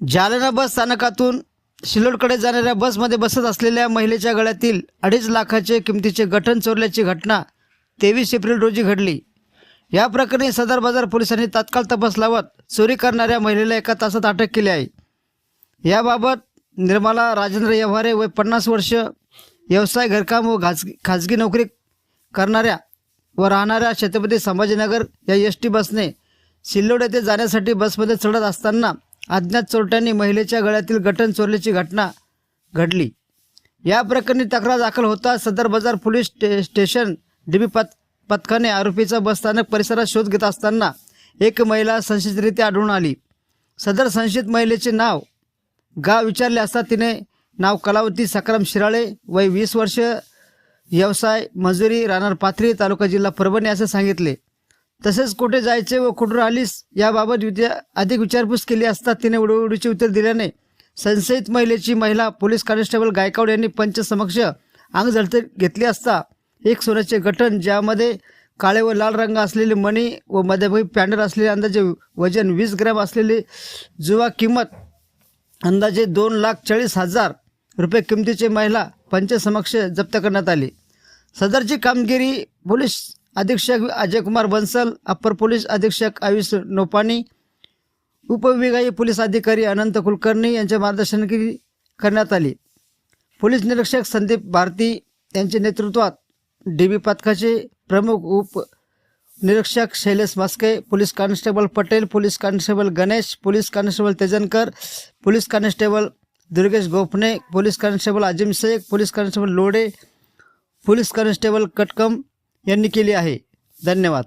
जालना बस स्थानकातून शिलोडकडे जाणाऱ्या बसमध्ये बसत असलेल्या महिलेच्या गळ्यातील अडीच लाखाचे किमतीचे गठण चोरल्याची घटना तेवीस एप्रिल रोजी घडली. या प्रकरणी सदर बाजार पोलिसांनी तात्काळ तपास लावत चोरी करणाऱ्या महिलेला एका तासात अटक केली आहे. याबाबत निर्मला राजेंद्र व्यवहारे वय पन्नास वर्ष व्यवसाय घरकाम व खाजगी खाजगी नोकरी करणाऱ्या व राहणाऱ्या छत्रपती संभाजीनगर या एस टी बसने सिल्लोड येथे जाण्यासाठी बसमध्ये चढत असताना अज्ञात चोरट्यांनी महिलेच्या गळ्यातील गटन चोरल्याची घटना घडली. या प्रकरणी तक्रार दाखल होता सदर बाजार पोलीस स्टे स्टेशन डीबी पथ पथकाने आरोपीचा बसस्थानक परिसरात शोध घेत असताना एक महिला संशयितरित्या आढळून आली. सदर संशयित महिलेचे नाव गाव विचारले असता तिने नाव कलावती सकाराम शिराळे वय वीस वर्ष व्यवसाय मजुरी राहणार पाथरी तालुका जिल्हा परभणी असे सांगितले. तसेच कुठे जायचे व कुठं आलीस याबाबत विद्या अधिक विचारपूस केली असता तिने उडवडीचे उत्तर दिल्याने संशयित महिलेची महिला पोलीस कॉन्स्टेबल गायकवाड यांनी पंच समक्ष अंग झडते घेतली असता एक सोन्याचे गठण ज्यामध्ये काळे व लाल रंग असलेले मणी व मध्यभागी पॅन्डर असलेले अंदाजे वजन वीस ग्रॅम असलेली जुवा किंमत अंदाजे दोन लाख चाळीस हजार रुपये किमतीची महिला पंचसमक्ष जप्त करण्यात आली. सदरची कामगिरी पोलीस अधीक्षक अजयकुमार बन्सल अप्पर पोलीस अधीक्षक आयुष नोपानी उपविभागीय पोलीस अधिकारी अनंत कुलकर्णी यांच्या मार्गदर्शनाखाली करण्यात आली. पोलीस निरीक्षक संदीप भारती यांच्या नेतृत्वात डी बी पथकाचे प्रमुख उप निरीक्षक Shailesh Maske police constable Patel police constable Ganesh police constable Tejankar police constable Durgesh Gopane police constable Azim Shaikh police constable Lode police constable Katkam यांनी केली आहे. धन्यवाद.